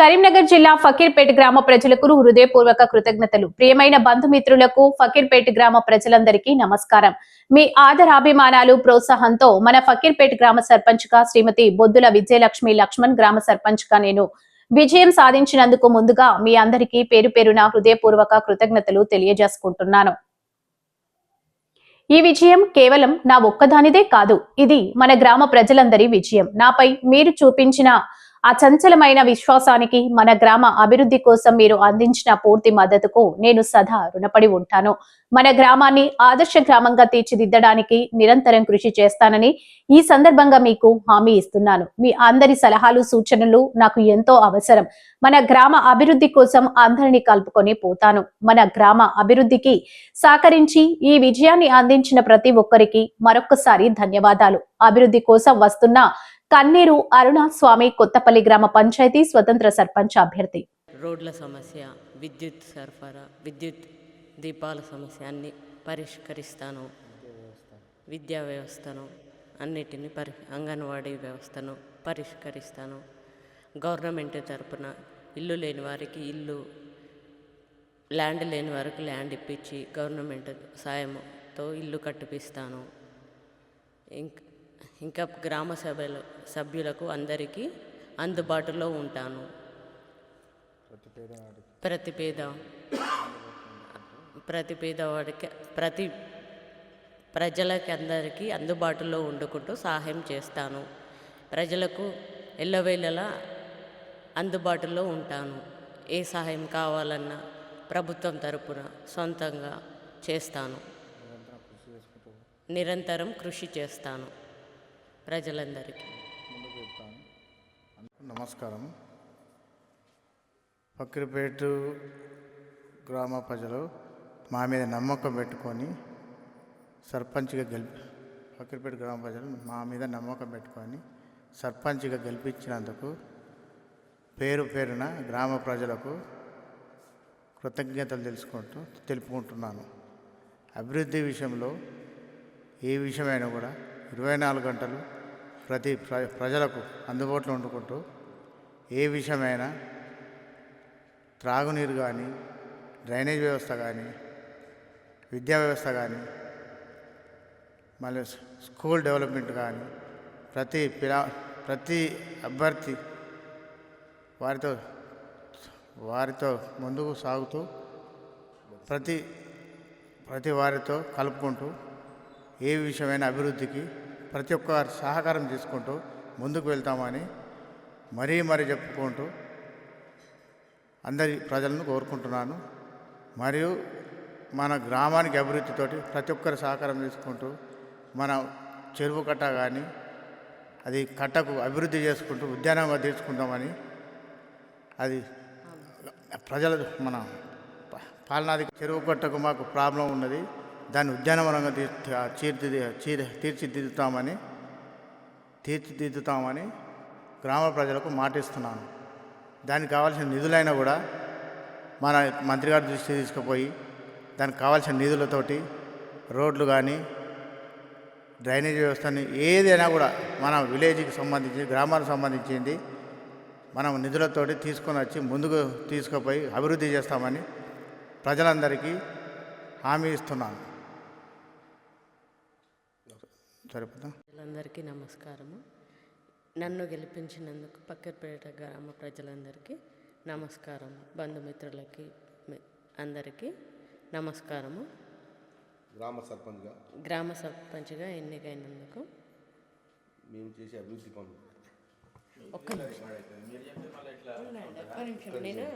కరీంనగర్ జిల్లా ఫకీర్పేట గ్రామ ప్రజలకు హృదయపూర్వక కృతజ్ఞతలు. ప్రియమైన బంధుమిత్రులకు ఫకీర్పేట గ్రామ ప్రజలందరికీ నమస్కారం. మీ ఆదరాభిమానాలు ప్రోత్సాహంతో మన ఫకీర్పేట గ్రామ సర్పంచ్గా శ్రీమతి బొద్దుల విజయలక్ష్మి లక్ష్మణ్ గ్రామ సర్పంచ్గా నేను విజయం సాధించినందుకు ముందుగా మీ అందరికీ పేరు పేరున హృదయపూర్వక కృతజ్ఞతలు తెలియజేసుకుంటున్నాను. ఈ విజయం కేవలం నా ఒక్కదానిదే కాదు ఇది మన గ్రామ ప్రజలందరి విజయం. నాపై మీరు చూపించిన ఆ చంచలమైన విశ్వాసానికి మన గ్రామ అభివృద్ధి కోసం మీరు అందించిన పూర్తి మద్దతుకు నేను సదా రుణపడి ఉంటాను. మన గ్రామాన్ని ఆదర్శ గ్రామంగా తీర్చిదిద్దడానికి నిరంతరం కృషి చేస్తానని ఈ సందర్భంగా మీకు హామీ ఇస్తున్నాను. మీ అందరి సలహాలు సూచనలు నాకు ఎంతో అవసరం. మన గ్రామ అభివృద్ధి కోసం అందరినీ కలుపుకొని పోతాను. మన గ్రామ అభివృద్ధికి సహకరించి ఈ విజయాన్ని అందించిన ప్రతి ఒక్కరికి మరొక్కసారి ధన్యవాదాలు. అభివృద్ధి కోసం వస్తున్న కన్నీరు అరుణ స్వామి కొత్తపల్లి గ్రామ పంచాయతీ స్వతంత్ర సర్పంచ్ అభ్యర్థి. రోడ్ల సమస్య విద్యుత్ సరఫరా విద్యుత్ దీపాల సమస్య అన్ని పరిష్కరిస్తాను. విద్యా వ్యవస్థను అన్నిటిని పరి అంగన్వాడీ వ్యవస్థను పరిష్కరిస్తాను. గవర్నమెంట్ తరపున ఇల్లు లేని వారికి ఇల్లు ల్యాండ్ లేని వారికి ల్యాండ్ ఇప్పించి గవర్నమెంట్ సాయంతో ఇల్లు కట్టిపిస్తాను. ఇంకా ఇంకా గ్రామ సభలు సభ్యులకు అందరికీ అందుబాటులో ఉంటాను. ప్రతి పేద ప్రతి పేదవాడికి ప్రతి ప్రజలకి అందరికీ అందుబాటులో ఉండుకుంటూ సహాయం చేస్తాను. ప్రజలకు ఎల్లవేళలా అందుబాటులో ఉంటాను. ఏ సహాయం కావాలన్నా ప్రభుత్వం తరపున సొంతంగా చేస్తాను. నిరంతరం కృషి చేస్తాను. ప్రజలందరికీ. నమస్కారం. ఫక్రిపేట గ్రామ ప్రజలు మా మీద నమ్మకం పెట్టుకొని సర్పంచ్గా గెలిపి ఫక్రిపేట గ్రామ ప్రజలు మా మీద నమ్మకం పెట్టుకొని సర్పంచ్గా గెలిపించినందుకు పేరు పేరున గ్రామ ప్రజలకు కృతజ్ఞతలు తెలుసుకుంటూ తెలుపుకుంటున్నాను. అభివృద్ధి విషయంలో ఏ విషయమైనా కూడా ఇరవై నాలుగు గంటలు ప్రతి ప్ర ప్రజలకు అందుబాటులో వండుకుంటూ ఏ విషయమైనా త్రాగునీరు కానీ డ్రైనేజ్ వ్యవస్థ కానీ విద్యా వ్యవస్థ కానీ మళ్ళీ స్కూల్ డెవలప్మెంట్ కానీ ప్రతి పిలా ప్రతి అభ్యర్థి వారితో వారితో ముందుకు సాగుతూ ప్రతి ప్రతి వారితో కలుపుకుంటూ ఏ విషయమైన అభివృద్ధికి ప్రతి ఒక్కరి సహకారం తీసుకుంటూ ముందుకు వెళ్తామని మరీ మరీ చెప్పుకుంటూ అందరి ప్రజలను కోరుకుంటున్నాను. మరియు మన గ్రామానికి అభివృద్ధితోటి ప్రతి ఒక్కరి సహకారం తీసుకుంటూ మన చెరువు కట్ట కానీ అది కట్టకు అభివృద్ధి చేసుకుంటూ ఉద్యానంగా తీర్చుకుంటామని అది ప్రజల మన పాలనాది చెరువు కట్టకు మాకు ప్రాబ్లం ఉన్నది. దాన్ని ఉద్యానవనంగా తీర్చి తీర్చిది తీర్చిదిద్దుతామని తీర్చిదిద్దుతామని గ్రామ ప్రజలకు మాటిస్తున్నాను. దానికి కావాల్సిన నిధులైనా కూడా మన మంత్రి గారి దృష్టి తీసుకుపోయి దానికి కావాల్సిన నిధులతోటి రోడ్లు కానీ డ్రైనేజ్ వ్యవస్థని ఏదైనా కూడా మన విలేజ్కి సంబంధించి గ్రామానికి సంబంధించింది మనం నిధులతోటి తీసుకొని వచ్చి ముందుకు తీసుకుపోయి అభివృద్ధి చేస్తామని ప్రజలందరికీ హామీ ఇస్తున్నాను. సరిపోతా? ప్రజలందరికీ నమస్కారము. నన్ను గెలిపించినందుకు పక్కపేట గ్రామ ప్రజలందరికీ నమస్కారం. బంధుమిత్రులకి అందరికీ నమస్కారము. గ్రామ సర్పంచ్గా? గ్రామ సర్పంచ్గా ఎన్నికైనందుకు. మేము చేసే అభివృద్ధి పనులు. ఒక్క నిమిషం. ఉండండి, ఒక్క నిమిషం. నేను